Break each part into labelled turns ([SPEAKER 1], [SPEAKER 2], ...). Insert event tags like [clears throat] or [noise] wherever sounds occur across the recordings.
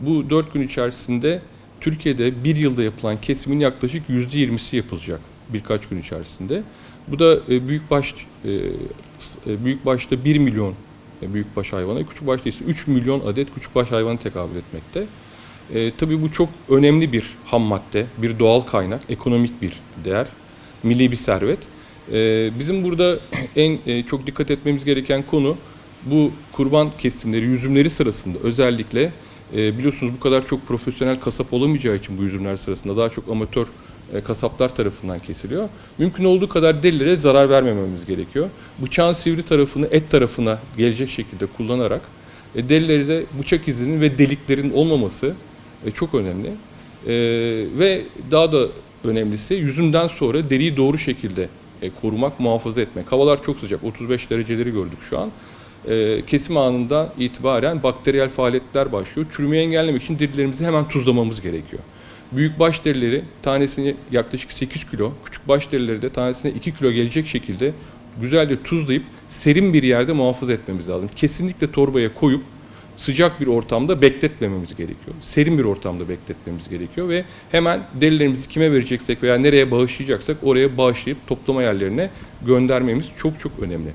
[SPEAKER 1] Bu 4 gün içerisinde Türkiye'de bir yılda yapılan kesimin yaklaşık %20'si yapılacak birkaç gün içerisinde. Bu da e, büyükbaş e, e, büyükbaşta 1 milyon e, büyükbaş hayvana, küçükbaşta ise 3 milyon adet küçükbaş hayvanı tekabül etmekte. E, tabii bu çok önemli bir ham madde, bir doğal kaynak, ekonomik bir değer, milli bir servet. E, bizim burada [clears throat] en e, çok dikkat etmemiz gereken konu bu kurban kesimleri, yüzümleri sırasında özellikle e, biliyorsunuz bu kadar çok profesyonel kasap olamayacağı için bu yüzümler sırasında daha çok amatör e, kasaplar tarafından kesiliyor. Mümkün olduğu kadar delilere zarar vermememiz gerekiyor. Bıçağın sivri tarafını et tarafına gelecek şekilde kullanarak e, derileri de bıçak izinin ve deliklerin olmaması e, çok önemli. E, ve daha da önemlisi yüzümden sonra deriyi doğru şekilde e, korumak, muhafaza etmek. Havalar çok sıcak, 35 dereceleri gördük şu an. E, kesim anında itibaren bakteriyel faaliyetler başlıyor. Çürümeyi engellemek için derilerimizi hemen tuzlamamız gerekiyor. Büyük baş derileri tanesini yaklaşık 8 kilo, küçük baş derileri de tanesine 2 kilo gelecek şekilde güzelce tuzlayıp serin bir yerde muhafaza etmemiz lazım. Kesinlikle torbaya koyup sıcak bir ortamda bekletmememiz gerekiyor. Serin bir ortamda bekletmemiz gerekiyor ve hemen derilerimizi kime vereceksek veya nereye bağışlayacaksak oraya bağışlayıp toplama yerlerine göndermemiz çok çok önemli.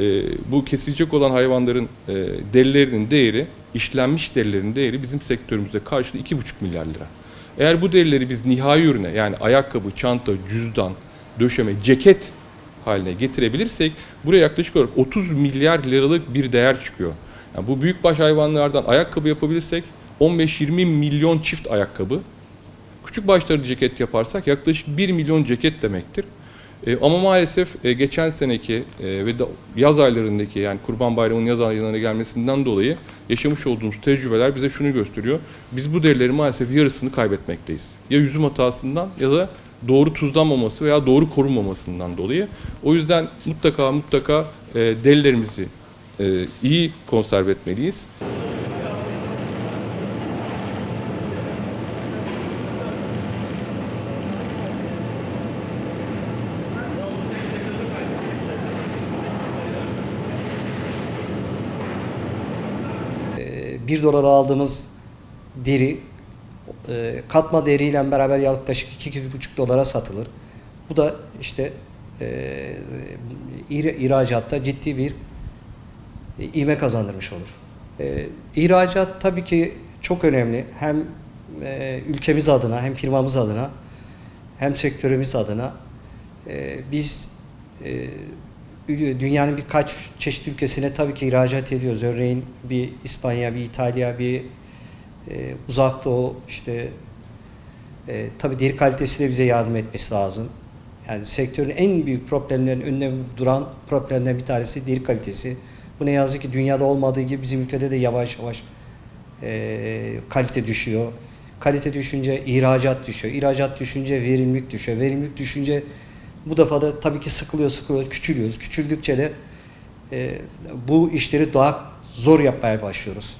[SPEAKER 1] E, bu kesilecek olan hayvanların e, derilerinin değeri, işlenmiş derilerin değeri bizim sektörümüzde karşılığı 2,5 milyar lira. Eğer bu derileri biz nihai ürüne yani ayakkabı, çanta, cüzdan, döşeme, ceket haline getirebilirsek buraya yaklaşık olarak 30 milyar liralık bir değer çıkıyor. Yani bu büyükbaş hayvanlardan ayakkabı yapabilirsek 15-20 milyon çift ayakkabı, küçük başları ceket yaparsak yaklaşık 1 milyon ceket demektir. E, ama maalesef e, geçen seneki e, ve yaz aylarındaki yani Kurban Bayramı'nın yaz aylarına gelmesinden dolayı yaşamış olduğumuz tecrübeler bize şunu gösteriyor. Biz bu derilerin maalesef yarısını kaybetmekteyiz. Ya yüzüm hatasından ya da doğru tuzlanmaması veya doğru korunmamasından dolayı. O yüzden mutlaka mutlaka e, derilerimizi iyi konserve etmeliyiz.
[SPEAKER 2] 1 dolara aldığımız deri e, katma deriyle beraber yaklaşık 2-2,5 dolara satılır. Bu da işte e, ihra- ihracatta ciddi bir e, ivme kazandırmış olur. E, ihracat tabii ki çok önemli. Hem e, ülkemiz adına hem firmamız adına hem sektörümüz adına E, biz e, dünyanın birkaç çeşit ülkesine tabii ki ihracat ediyoruz. Örneğin bir İspanya, bir İtalya, bir e, uzak doğu işte e, tabii deri kalitesi de bize yardım etmesi lazım. Yani sektörün en büyük problemlerin önüne duran problemlerden bir tanesi deri kalitesi. Bu ne yazık ki dünyada olmadığı gibi bizim ülkede de yavaş yavaş e, kalite düşüyor. Kalite düşünce ihracat düşüyor. İhracat düşünce verimlilik düşüyor. Verimlilik düşünce bu defa da tabii ki sıkılıyor sıkılıyor küçülüyoruz. Küçüldükçe de e, bu işleri daha zor yapmaya başlıyoruz.